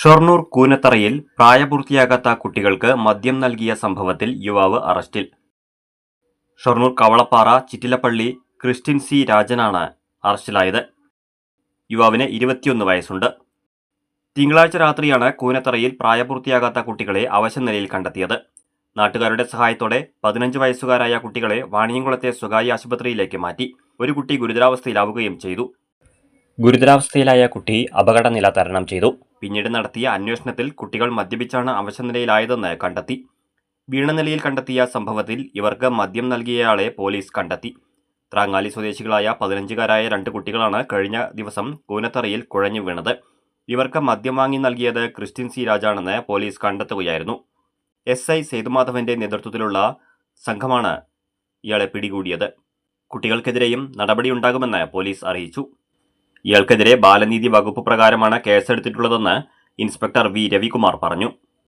ഷൊർണൂർ കൂനത്തറയിൽ പ്രായപൂർത്തിയാകാത്ത കുട്ടികൾക്ക് മദ്യം നൽകിയ സംഭവത്തിൽ യുവാവ് അറസ്റ്റിൽ. ഷൊർണൂർ കവളപ്പാറ ചിറ്റിലപ്പള്ളി ക്രിസ്റ്റിൻ സി രാജനാണ് അറസ്റ്റിലായത്. യുവാവിന് ഇരുപത്തിയൊന്ന് വയസ്സുണ്ട്. തിങ്കളാഴ്ച രാത്രിയാണ് കൂനത്തറയിൽ പ്രായപൂർത്തിയാകാത്ത കുട്ടികളെ അവശനിലയിൽ കണ്ടെത്തിയത്. നാട്ടുകാരുടെ സഹായത്തോടെ പതിനഞ്ച് വയസ്സുകാരായ കുട്ടികളെ വാണിയംകുളത്തെ സ്വകാര്യ ആശുപത്രിയിലേക്ക് മാറ്റി. ഒരു കുട്ടി ഗുരുതരാവസ്ഥയിലാവുകയും ചെയ്തു. ഗുരുതരാവസ്ഥയിലായ കുട്ടി അപകടനില തരണം ചെയ്തു. പിന്നീട് നടത്തിയ അന്വേഷണത്തിൽ കുട്ടികൾ മദ്യപിച്ചാണ് അവശനിലയിലായതെന്ന് കണ്ടെത്തി. വീണ നിലയിൽ കണ്ടെത്തിയ സംഭവത്തിൽ ഇവർക്ക് മദ്യം നൽകിയയാളെ പോലീസ് കണ്ടെത്തി. ത്രാങ്ങാലി സ്വദേശികളായ പതിനഞ്ചുകാരായ രണ്ട് കുട്ടികളാണ് കഴിഞ്ഞ ദിവസം കൂനത്തറയിൽ കുഴഞ്ഞു വീണത്. ഇവർക്ക് മദ്യം വാങ്ങി നൽകിയത് ക്രിസ്ത്യൻ സി രാജാണെന്ന് പോലീസ് കണ്ടെത്തുകയായിരുന്നു. എസ് ഐ സേതുമാധവന്റെ നേതൃത്വത്തിലുള്ള സംഘമാണ് ഇയാളെ പിടികൂടിയത്. കുട്ടികൾക്കെതിരെയും നടപടിയുണ്ടാകുമെന്ന് പോലീസ് അറിയിച്ചു. ഇയാൾക്കെതിരെ ബാലനീതി വകുപ്പ് പ്രകാരമാണ് കേസെടുത്തിട്ടുള്ളതെന്ന് ഇൻസ്പെക്ടർ വി രവികുമാർ പറഞ്ഞു